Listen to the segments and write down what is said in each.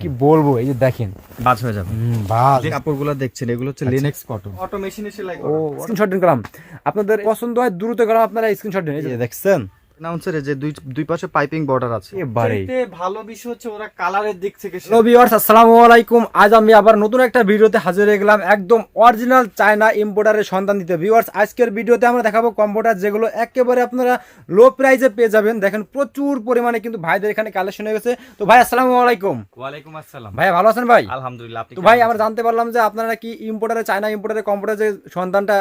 কি বলব এই যে দেখেন। বাজ হয়ে যাবে। বাজ। যে কাপড়গুলো দেখছেন এগুলো হচ্ছে লিনেক্স কটন অটো মেশিনে সেলাই করা। স্ক্রিনশট দিন করলাম আপনাদের পছন্দ হয় দ্রুত করলাম আপনারা স্ক্রিনশট দিন। এই যে দেখছেন? অ্যানাউন্সার যে দুই দুই পাশে পাইপিং বর্ডার আছে। এবারে। ভালো বিষয় হচ্ছে ওরা কালারের দিক থেকে হ্যালো ভিউয়ার্স আসসালামু আলাইকুম। আজ আমি আবার নতুন একটা ভিডিওতে হাজির হয়ে গেলাম। একদম অরিজিনাল চায়না ইম্পোর্টারের সন্ধান দিতে। ভিউয়ার্স আজকের ভিডিওতে আমরা দেখাবো কম্পিউটার যেগুলো একেবারে আপনারা লো প্রাইসে পেয়ে যাবেন। দেখেন প্রচুর পরিমাণে কিন্তু ভাইদের এখানে কালেকশন হয়ে গেছে। তো ভাই আসসালামু আলাইকুম। ওয়ালাইকুম আসসালাম। ভাই ভালো আছেন ভাই? আলহামদুলিল্লাহ আপনি তো ভাই আমরা জানতে পারলাম যে আপনারা কি ইম্পোর্টারে চায়না ইম্পোর্টারে কম্পিউটার যে সন্ধানটা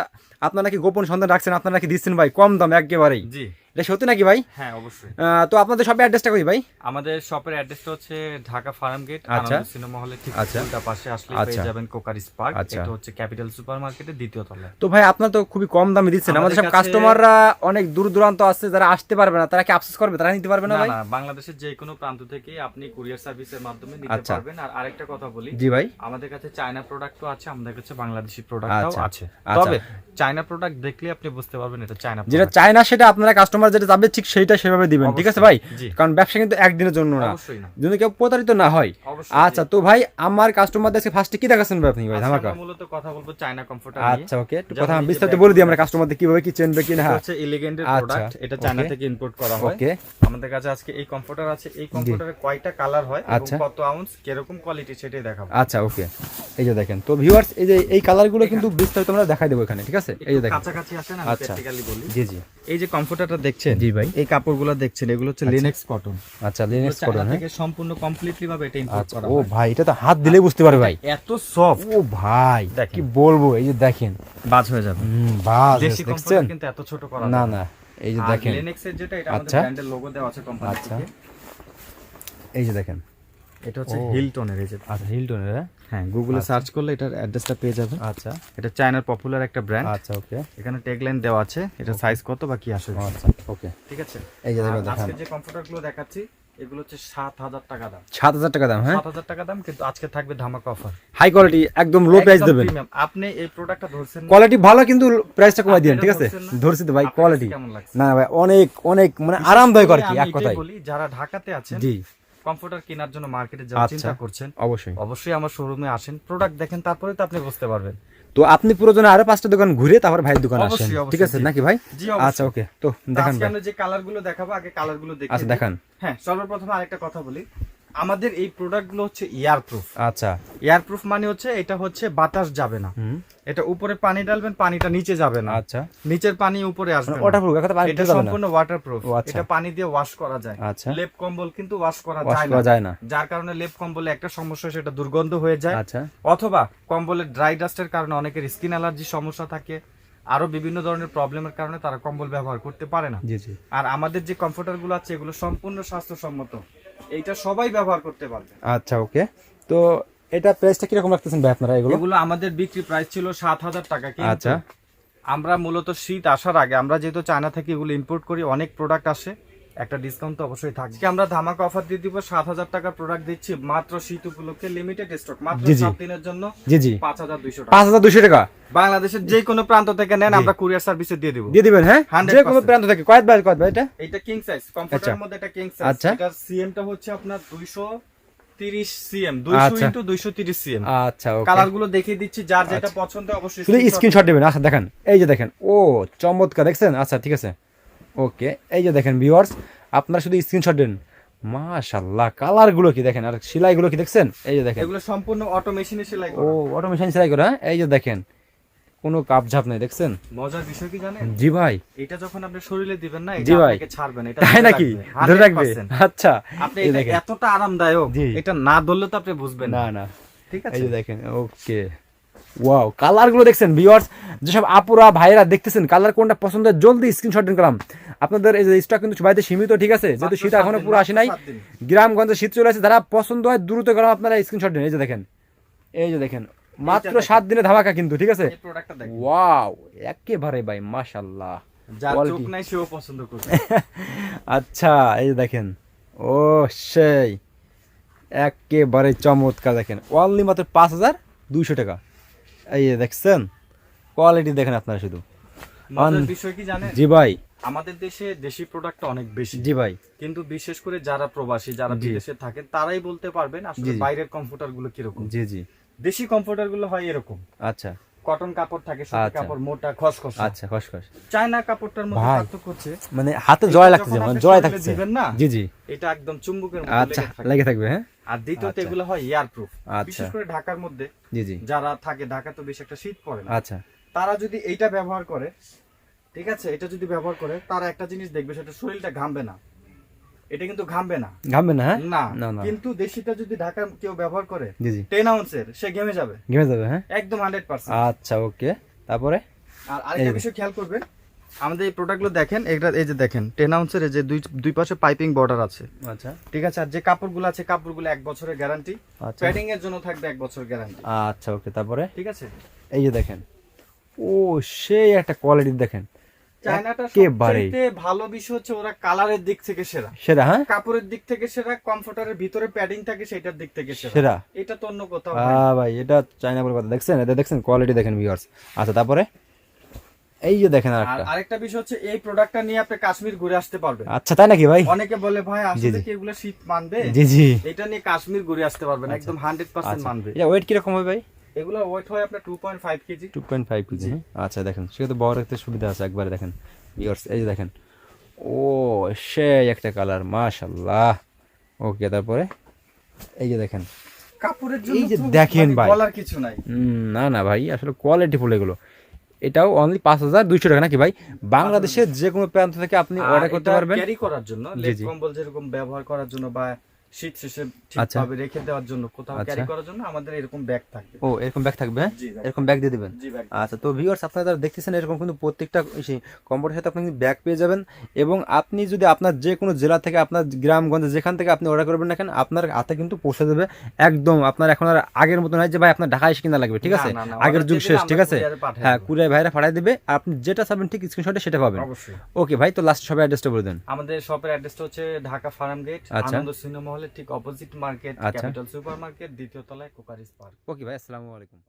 আপনারা কি গোপন সন্ধান রাখছেন আপনারা কি দিচ্ছেন ভাই? কম দাম একেবারেই। জি। এটা সত্যি নাকি ভাই হ্যাঁ অবশ্যই তো আপনাদের সব অ্যাড্রেসটা কই ভাই আমাদের শপের অ্যাড্রেসটা হচ্ছে ঢাকা ফার্ম গেট আচ্ছা। আনন্দ সিনেমা ঠিক আচ্ছা। উল্টা পাশে আসলে আচ্ছা। পেয়ে যাবেন কোকার স্পার্ক আচ্ছা। এটা হচ্ছে ক্যাপিটাল সুপারমার্কেটের দ্বিতীয় তলায় তো ভাই আপনার তো খুবই কম দামে দিচ্ছেন আমাদের সব কাস্টমাররা অনেক দূর দূরান্ত আছে যারা আসতে পারবে না তারা কি আফসোস করবে তারা নিতে পারবে না ভাই না বাংলাদেশের যে কোনো প্রান্ত থেকে আপনি কুরিয়ার সার্ভিসের মাধ্যমে নিতে আচ্ছা। পারবেন আর আরেকটা কথা বলি জি ভাই আমাদের কাছে চায়না প্রোডাক্টও আছে আমাদের কাছে বাংলাদেশি প্রোডাক্টও আচ্ছা। আছে আচ্ছা। তবে চায়না প্রোডাক্ট দেখলে আপনি বুঝতে পারবেন এটা চায়না যেটা চায় না সেটা আপনারা কাস্টমার যেটা যাবে ঠিক সেইটা সেভাবে দিবেন ঠিক আছে ভাই? কারণ ব্যবসা কিন্তু একদিনের জন্য না। যদি কেউ প্রতারিত না হয়। আচ্ছা তো ভাই আমার কাস্টমারদের ফার্স্টে কি দেখাচ্ছেন ভাই আপনি ভাই আজকে ধামাকা? মূলত কথা বলব চায়না কমফোর্টার আচ্ছা ওকে একটু কথা যে বিস্তারিত বলে দিই আমরা কাস্টমারদের কীভাবে কি চেনবে কি না। হচ্ছে এলিগেন্টের আচ্ছা, প্রোডাক্ট এটা চায়না থেকে ইম্পোর্ট করা হয়। ওকে আমাদের কাছে আজকে এই কমফোর্টার আছে এই কমফোর্টারের কয়টা কালার হয় এবং আচ্ছা। কত আউন্স কীরকম কোয়ালিটি সেটাই দেখাবো। আচ্ছা ওকে এই যে দেখেন তো ভিউয়ার্স এই যে এই কালারগুলো কিন্তু বিস্তারিত আমরা দেখাই দেবো এখানে ঠিক আছে? এই যে দেখেন। কাছাকাছি আসেন আমি আচ্ছা। প্র্যাকটিক্যালি বলি। জি জি। এই যে কমফোর্টারটা দেখছেন? জি ভাই। এই কাপড়গুলো দেখছেন এগুলো হচ্ছে লিনেক্স কটন আচ্ছা লিনেক্স কটন করুন হ্যাঁ? থেকে সম্পূর্ণ কমপ্লিটলি ভাবে এটা ইম্পোর্ট আচ্ছা করা ও ভাই এটা তো হাত দিলেই বুঝতে পারবে ভাই। এত সফট ও ভাই কি বলব এই যে দেখেন। বাজ হয়ে যাবে। হুম বাজ দেখছেন? কিন্তু এত ছোট করা না না। এই যে দেখেন। লিনেক্সের যেটা এটা আমাদের আচ্ছা। ব্র্যান্ডের লোগো দেওয়া আছে কোম্পানি আচ্ছা। থেকে। এই যে দেখেন। এটা হচ্ছে হিলটনের এই যে আচ্ছা হিলটনের হ্যাঁ? হ্যাঁ গুগলে সার্চ করলে এটার অ্যাড্রেসটা পেয়ে যাবেন আচ্ছা। এটা চায়নার পপুলার একটা ব্র্যান্ড আচ্ছা ওকে এখানে ট্যাগলাইন দেওয়া আছে এটা সাইজ কত বা কি আসবে আচ্ছা ওকে ঠিক আছে? এই যে আজকে যে কম্পিউটারগুলো দেখাচ্ছি এগুলো হচ্ছে সাত হাজার টাকা দাম। সাত হাজার টাকা দাম হ্যাঁ? সাত হাজার টাকা দাম কিন্তু আজকে থাকবে ধামাকা অফার হাই কোয়ালিটি একদম লো প্রাইস দেবেন। আপনি এই প্রোডাক্টটা ধরছেন কোয়ালিটি ভালো কিন্তু প্রাইসটা কমাই দিবেন ঠিক আছে? ধরছি তো ভাই কোয়ালিটি? না ভাই অনেক অনেক মানে আরামদায়ক আর কি এক কথায়। বলি যারা ঢাকাতে আছেন জি। কম্পিউটার কেনার জন্য মার্কেটে যাওয়ার আচ্ছা। চিন্তা করছেন অবশ্যই। অবশ্যই আমার শোরুমে আসেন। প্রোডাক্ট দেখেন তারপরে তো আপনি বুঝতে পারবেন। তো আপনি প্রয়োজনে আরও পাঁচটা দোকান ঘুরে তারপর ভাইয়ের দোকান আসেন ঠিক আছে নাকি ভাই? জি আচ্ছা ওকে তো দেখান আজকে আমরা যে কালারগুলো দেখাবো আগে কালারগুলো দেখে আচ্ছা দেখান। হ্যাঁ সর্বপ্রথমে আরেকটা কথা বলি। আমাদের এই প্রোডাক্টগুলো হচ্ছে এয়ারপ্রুফ। আচ্ছা। এয়ারপ্রুফ মানে হচ্ছে এটা হচ্ছে বাতাস যাবে না। এটা উপরে পানি ডালবেন পানিটা নিচে যাবে না। আচ্ছা। নিচের পানি উপরে আসবে না। ওটা প্রুফ পানি এটা সম্পূর্ণ ওয়াটারপ্রুফ আচ্ছা। এটা পানি দিয়ে ওয়াশ করা যায়। আচ্ছা। লেপ কম্বল কিন্তু ওয়াশ করা ওয়াশ যায় করা না যায় না। যার কারণে লেপ কম্বলে একটা সমস্যা সেটা দুর্গন্ধ হয়ে যায়। আচ্ছা। অথবা কম্বলের ড্রাই ডাস্টের কারণে অনেকের স্কিন অ্যালার্জি সমস্যা থাকে। আরও বিভিন্ন ধরনের প্রবলেমের কারণে তারা কম্বল ব্যবহার করতে পারে না। জি জি। আর আমাদের যে কমফোর্টারগুলো আছে এগুলো সম্পূর্ণ স্বাস্থ্যসম্মত। এইটা সবাই ব্যবহার করতে পারবে। আচ্ছা ওকে তো এটা প্রাইসটা কীরকম রাখতেছেন ভাই আপনারা এগুলো? এগুলো আমাদের বিক্রি প্রাইস ছিল সাত হাজার টাকা কিন্তু আচ্ছা। আমরা মূলত শীত আসার আগে আমরা যেহেতু চায়না থেকে এগুলো ইম্পোর্ট করি অনেক প্রোডাক্ট আসে একটা ডিসকাউন্ট তো অবশ্যই থাকবে। আজকে আমরা ধামাকা অফার দিয়ে দিব সাত হাজার টাকার প্রোডাক্ট দিচ্ছি মাত্র শীত উপলক্ষে লিমিটেড স্টক মাত্র জি, জি। সাত দিনের জন্য জি জি। পাঁচ হাজার দুইশো টাকা। পাঁচ হাজার দুশো টাকা? বাংলাদেশের যে কোনো প্রান্ত থেকে নেন আমরা কুরিয়ার সার্ভিসে দিয়ে দিব। দিয়ে দিবেন হ্যাঁ? যে কোনো প্রান্ত থেকে। কয়েক ভাই কয়েক ভাই এটা এটা কিং সাইজ। কমফোর্টের মধ্যে এটা কিং সাইজ আচ্ছা। এটার সিএম টা হচ্ছে আপনার 230 সিএম 200 আচ্ছা। ইনটু 230 সিএম আচ্ছা ওকে কালারগুলো দেখিয়ে দিচ্ছি যার যেটা পছন্দ অবশ্যই শুধু স্ক্রিনশট দেবেন আচ্ছা দেখেন এই যে দেখেন। ও চমৎকার দেখছেন? আচ্ছা ঠিক আছে। ওকে এই যে দেখেন ভিউয়ার্স আপনারা শুধু স্ক্রিনশট দেন। মাশাআল্লাহ কালারগুলো কি দেখেন? আর সেলাইগুলো কি দেখছেন? এই যে দেখেন। এগুলো সম্পূর্ণ অটোমেশনে সেলাই ও করা। অটোমেশন সেলাই করা হ্যাঁ? এই যে দেখেন। কোনো কাপ ঝাপ নেই দেখছেন? মজার বিষয় কি জানেন? জি ভাই। এটা যখন আপনি শরীরে দিবেন না এটা আপনাকে ছাড়বে না এটা তাই নাকি? ধরে রাখবে? আচ্ছা। আপনি এটা এতটা আরামদায়ক এটা না ধরলে তো আপনি বুঝবেন না। না ঠিক এই যে দেখেন ওকে। ওয়াও কালারগুলো দেখছেন ভিউয়ার্স? যেসব আপুরা ভাইরা দেখতেছেন কালার কোনটা পছন্দ হয় জলদি স্ক্রিনশট দিন করলাম আপনাদের এই যে স্টক কিন্তু বাড়িতে সীমিত ঠিক আছে? যেহেতু শীত এখনও পুরো আসে নাই। গ্রামগঞ্জে শীত চলে আসে যারা পছন্দ হয় দ্রুত গেলাম আপনারা স্ক্রিনশট দিন এই যে দেখেন এই যে দেখেন মাত্র সাত দিনে ধামাকা কিন্তু ঠিক আছে? ওয়াও একেবারে ভাই মাশাল্লাহ আচ্ছা এই দেখেন। ও সেই। একেবারে চমৎকার দেখেন। অনলি মাত্র পাঁচ হাজার দুইশো টাকা। এই দেখছেন? কোয়ালিটি দেখেন আপনারা শুধু। বিষয় কি জানেন? জি ভাই। আমাদের দেশে দেশি প্রোডাক্ট অনেক বেশি। জি ভাই। কিন্তু বিশেষ করে যারা প্রবাসী যারা। বিদেশে থাকেন তারাই বলতে পারবেন আসলে। বাইরের কম্পিউটারগুলো কীরকম। জি জি। দেশি কম্পিউটারগুলো হয় এরকম। আচ্ছা। কটন কাপড় থাকে সুতি আচ্ছা। কাপড় মোটা খসখস। আচ্ছা খসখস। চায়না কাপড়টার মধ্যে পার্থক্য হচ্ছে মানে হাতে জয় লাগতেছে মানে জয় থাকছে দিবেন না জি জি। এটা একদম চুম্বকের মতো আচ্ছা লেগে থাকবে। হ্যাঁ? আর দ্বিতীয়ত আচ্ছা। এগুলো হয় এয়ার প্রুফ আচ্ছা। বিশেষ করে ঢাকার মধ্যে জি জি। যারা থাকে ঢাকা তো বেশি একটা শীত পড়ে না। আচ্ছা। তারা যদি এইটা ব্যবহার করে ঠিক আছে এটা যদি ব্যবহার করে তারা একটা জিনিস দেখবে সেটা শরীরটা ঘামবে না। এটা কিন্তু ঘামবে না। ঘামবে না হ্যাঁ? না। না না। কিন্তু দেশিটা যদি ঢাকার কেউ ব্যবহার করে টেন আউন্সের সে ঘেমে যাবে। ঘেমে যাবে হ্যাঁ? একদম হান্ড্রেড পার্সেন্ট আচ্ছা ওকে। তারপরে? আর আরেকটা বিষয় খেয়াল করবেন আমাদের এই প্রোডাক্টগুলো দেখেন এটা এই যে দেখেন টেন আউন্সের যে দুই দুই পাশে পাইপিং বর্ডার আছে। আচ্ছা। ঠিক আছে আর যে কাপড়গুলো আছে কাপড়গুলো এক বছরের গ্যারান্টি আচ্ছা। প্যাডিং এর জন্য থাকবে এক বছর গ্যারান্টি আচ্ছা ওকে তারপরে? ঠিক আছে? এই যে দেখেন ও সেই একটা কোয়ালিটি দেখেন। ভালো বিষয় হচ্ছে ওরা কালারের দিক থেকে সেরা। সেরা হ্যাঁ? কাপড়ের দিক থেকে সেরা কমফোর্টারের ভিতরে প্যাডিং থাকে সেটার দিক থেকে সেরা। এটা তো অন্য কোথাও ভাই এটা চাইনা বলে কথা। দেখছেন? এটা দেখছেন? কোয়ালিটি দেখেন ভিউয়ার্স আচ্ছা তারপরে? এই যে দেখেন আর আরেকটা আরেকটা বিষয় হচ্ছে এই প্রোডাক্টটা নিয়ে আপনি কাশ্মীর ঘুরে আসতে পারবেন। আচ্ছা তাই নাকি ভাই? অনেকে বলে ভাই আসলে কি এগুলো শীত মানবে? জি জি। এটা নিয়ে কাশ্মীর ঘুরে আসতে পারবেন একদম হান্ড্রেড পার্সেন্ট আচ্ছা। মানবে। এটা ওয়েট কীরকম হবে ভাই? এগুলো ওয়েট হয় আপনার two point five kg two point five kg আচ্ছা দেখেন সেক্ষেত্রে বড় রাখতে সুবিধা আছে একবারে দেখেন ভিউয়ার্স এই যে দেখেন। ও সেই একটা কালার মাশাল্লাহ ওকে তারপরে এই যে দেখেন। কাপড়ের এই যে দেখেন মানে ভাই। বলার কিছু নাই। না না ভাই আসলে কোয়ালিটি ফুল এগুলো। এটাও অনলি পাঁচ হাজার দুইশো টাকা নাকি ভাই? বাংলাদেশের যে কোনো প্রান্ত থেকে আপনি অর্ডার করতে পারবেন। ক্যারি করার জন্য জি। কম্বল যেরকম ব্যবহার করার জন্য বা শীত শেষে আচ্ছা। ঠিকভাবে রেখে দেওয়ার জন্য কোথাও আচ্ছা। ক্যারি করার জন্য আমাদের এরকম ব্যাগ থাকবে। ও এরকম ব্যাগ থাকবে। এরকম ব্যাগ দিয়ে দিবেন? আচ্ছা তো ভিউয়ার্স আপনারা যারা দেখতেছেন এরকম কিন্তু প্রত্যেকটা কম্পিউটার সাথে আপনি ব্যাগ পেয়ে যাবেন এবং আপনি যদি আপনার যে কোনো জেলা থেকে আপনার গ্রামগঞ্জে যেখান থেকে আপনি অর্ডার করবেন না কেন আপনার হাতে কিন্তু পৌঁছে দেবে। একদম আপনার এখন আর আগের মতো নয় যে ভাই আপনার ঢাকায় এসে কিনা লাগবে ঠিক আছে? আগের যুগ শেষ ঠিক আছে? হ্যাঁ। কুরিয়ার ভাইরা পাঠিয়ে দেবে আপনি যেটা চাবেন ঠিক স্ক্রিনশটে সেটা পাবেন। ওকে ভাই তো লাস্ট সবাই অ্যাড্রেসটা বলে দেন। আমাদের শপের অ্যাড্রেসটা হচ্ছে ঢাকা ফার্ম গেট আচ্ছা। আনন্দ সিনেমা হলের ঠিক opposite market. Capital Super Market দ্বিতীয় তলায় কোকারিস পার্ক ওকে ভাই আসসালামু আলাইকুম